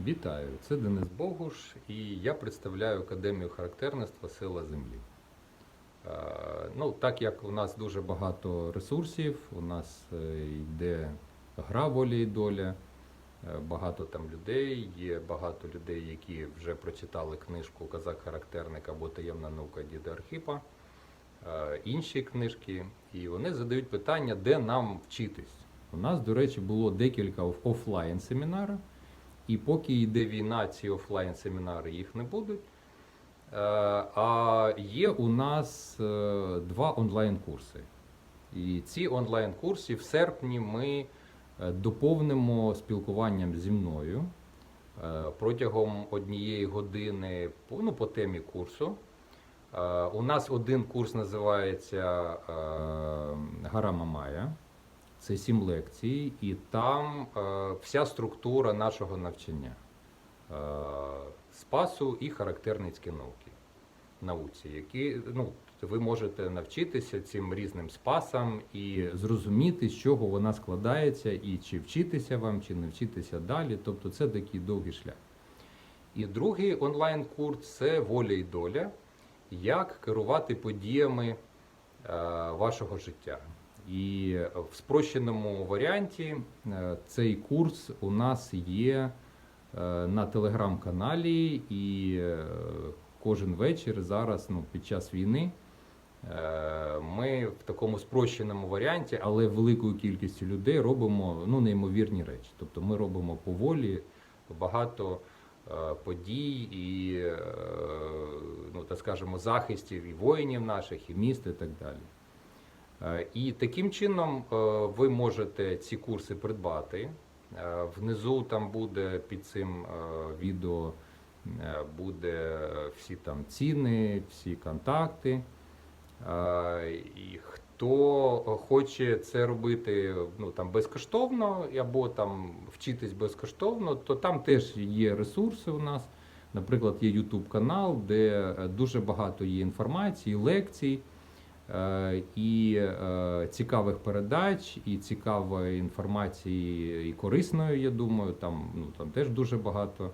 Вітаю, це Денис Богуш, і я представляю Академію характерництва Сила Землі. Ну, так як у нас дуже багато ресурсів, у нас е, йде гра воля і доля, е, багато там людей, є багато людей, які вже прочитали книжку Казак-характерник або Таємна наука Діда Архіпа, е, інші книжки, і вони задають питання, де нам вчитись. У нас, до речі, було декілька офлайн семінарів. І поки йде війна, ці офлайн семінари їх не будуть. Е, А є у нас е, два онлайн-курси. І ці онлайн-курси в серпні ми е, доповнимо спілкуванням зі мною протягом однієї години ну, по темі курсу. У нас один курс називається Гара Мамая. Це сім лекцій, і там е, вся структура нашого навчання е, спасу і характерницькі науки, науці, які ну, ви можете навчитися цим різним спасам і зрозуміти, з чого вона складається, і чи вчитися вам, чи не вчитися далі. Тобто це такий довгий шлях. І другий онлайн-курс це воля і доля, як керувати подіями е, вашого життя. І в спрощеному варіанті е, цей курс у нас є е, на телеграм-каналі, і е, кожен вечір зараз, ну, під час війни, ми в такому спрощеному варіанті, але великою кількістю людей робимо ну, неймовірні речі. Тобто ми робимо поволі багато подій і, ну, так скажемо, захистів і воїнів наших, і міст, і так далі. Е, І таким чином е, ви можете ці курси придбати. Е, Внизу там буде під цим відео буде всі там ціни, всі контакти. І хто хоче це робити ну, там, безкоштовно або там вчитись безкоштовно, то там теж є ресурси у нас. Наприклад, є YouTube канал, де дуже багато є інформації, лекцій і е, цікавих передач, і цікавої інформації, і корисної, я думаю. Там, ну, там теж дуже багато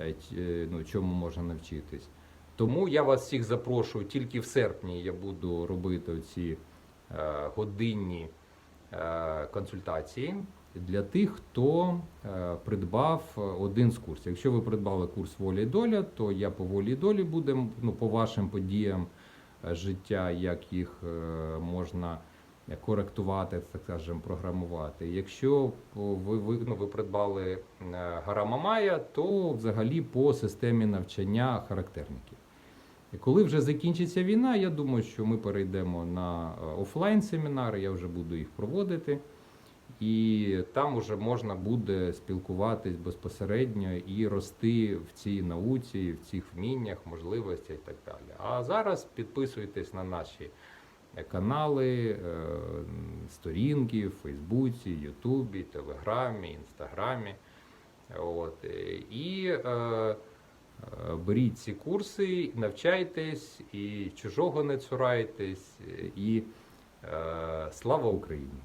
е, е, ну, чому можна навчитись. Тому я вас всіх запрошую тільки в серпні я буду робити ці е, годинні е, консультації для тих, хто е, придбав е, один з курсів. Якщо ви придбали курс воля і доля, то я по волі і долі будемо ну, по вашим подіям е, життя, як їх е, можна коректувати, так скажемо, програмувати. Якщо ви, ну, ви придбали е, Гара Мамая, то взагалі по системі навчання характерників. Коли вже закінчиться війна, я думаю, що ми перейдемо на е, офлайн семінари, я вже буду їх проводити. І там вже можна буде спілкуватись безпосередньо і рости в цій науці, в цих вміннях, можливостях і так далі. А зараз підписуйтесь на наші канали, е, сторінки в Фейсбуці, Ютубі, Телеграмі, Інстаграмі. От. е, І е, е, беріть ці курси, навчайтесь, і чужого не цурайтесь, і е, слава Україні!